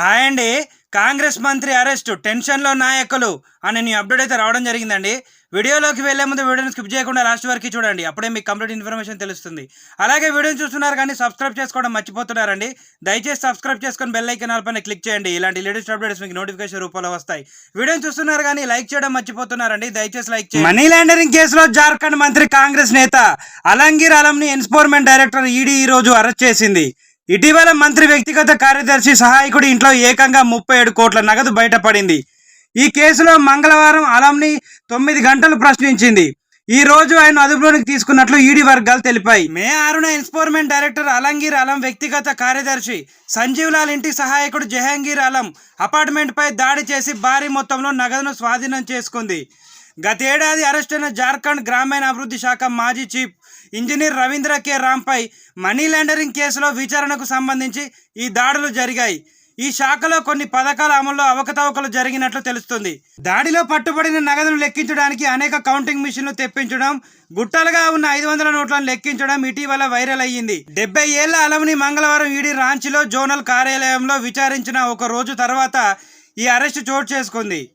Hi అండి కాంగ్రెస్ మంత్రి arrest టెన్షన్లో నాయకులు అని నేను అప్డేట్ అయితే రావడం జరిగిందండి. వీడియోలోకి వెళ్ళే ముందు వీడియోని స్కిప్ చేయకుండా లాస్ట్ వరకు చూడండి. అప్పుడే మీకు కంప్లీట్ ఇన్ఫర్మేషన్ తెలుస్తుంది. అలాగే వీడియోని చూస్తున్నారు కానీ సబ్స్క్రైబ్ చేసుకోవడం మర్చిపోతున్నారండి. దయచేసి సబ్స్క్రైబ్ చేసుకొని బెల్ ఐకన్ పైన క్లిక్ చేయండి. ఇలాంటి లేటెస్ట్ అప్డేట్స్ మీకు నోటిఫికేషన్ రూపంలో వస్తాయి. వీడియోని చూస్తున్నారు కానీ లైక్ చేయడం మర్చిపోతున్నారండి. దయచేసి లైక్ చేయండి. మనీ లాండరింగ్ కేసులో జార్ఖండ్ మంత్రి కాంగ్రెస్ నేత అలంగీర్ అలంని ఎన్ఫోర్స్మెంట్ డైరెక్టర్ ఈడీ ఈ రోజు అరెస్ట్ చేసింది. ఇటీవల మంత్రి వ్యక్తిగత కార్యదర్శి సహాయకుడి ఇంట్లో ఏకంగా ముప్పై ఏడు కోట్ల నగదు బయటపడింది. ఈ కేసులో మంగళవారం అలంని తొమ్మిది గంటలు ప్రశ్నించింది. ఈ రోజు ఆయన అదుపులోనికి తీసుకున్నట్లు ఈడీ వర్గాలు తెలిపాయి. మే ఆరున ఎన్ఫోర్స్మెంట్ డైరెక్టర్ అలంగీర్ అలం వ్యక్తిగత కార్యదర్శి సంజీవ్ లాల్ ఇంటి సహాయకుడు జహాంగీర్ అలం అపార్ట్మెంట్పై దాడి చేసి భారీ మొత్తంలో నగదును స్వాధీనం చేసుకుంది. గతేడాది అరెస్టైన జార్ఖండ్ గ్రామీణ అభివృద్ధి శాఖ మాజీ చీఫ్ ఇంజనీర్ రవీంద్ర కె. రాంపై మనీ లాండరింగ్ కేసులో విచారణకు సంబంధించి ఈ దాడులు జరిగాయి. ఈ శాఖలో కొన్ని పథకాల అమల్లో అవకతవకలు జరిగినట్లు తెలుస్తుంది. దాడిలో పట్టుబడిన నగదును లెక్కించడానికి అనేక కౌంటింగ్ మిషన్లు తెప్పించడం గుట్టలుగా ఉన్న ఐదు వందల నోట్లను లెక్కించడం ఇటీవల వైరల్ అయ్యింది. డెబ్బై ఏళ్ళ అలముని మంగళవారం ఈడీ రాంచీలో జోనల్ కార్యాలయంలో విచారించిన ఒక రోజు తర్వాత ఈ అరెస్టు చోటు చేసుకుంది.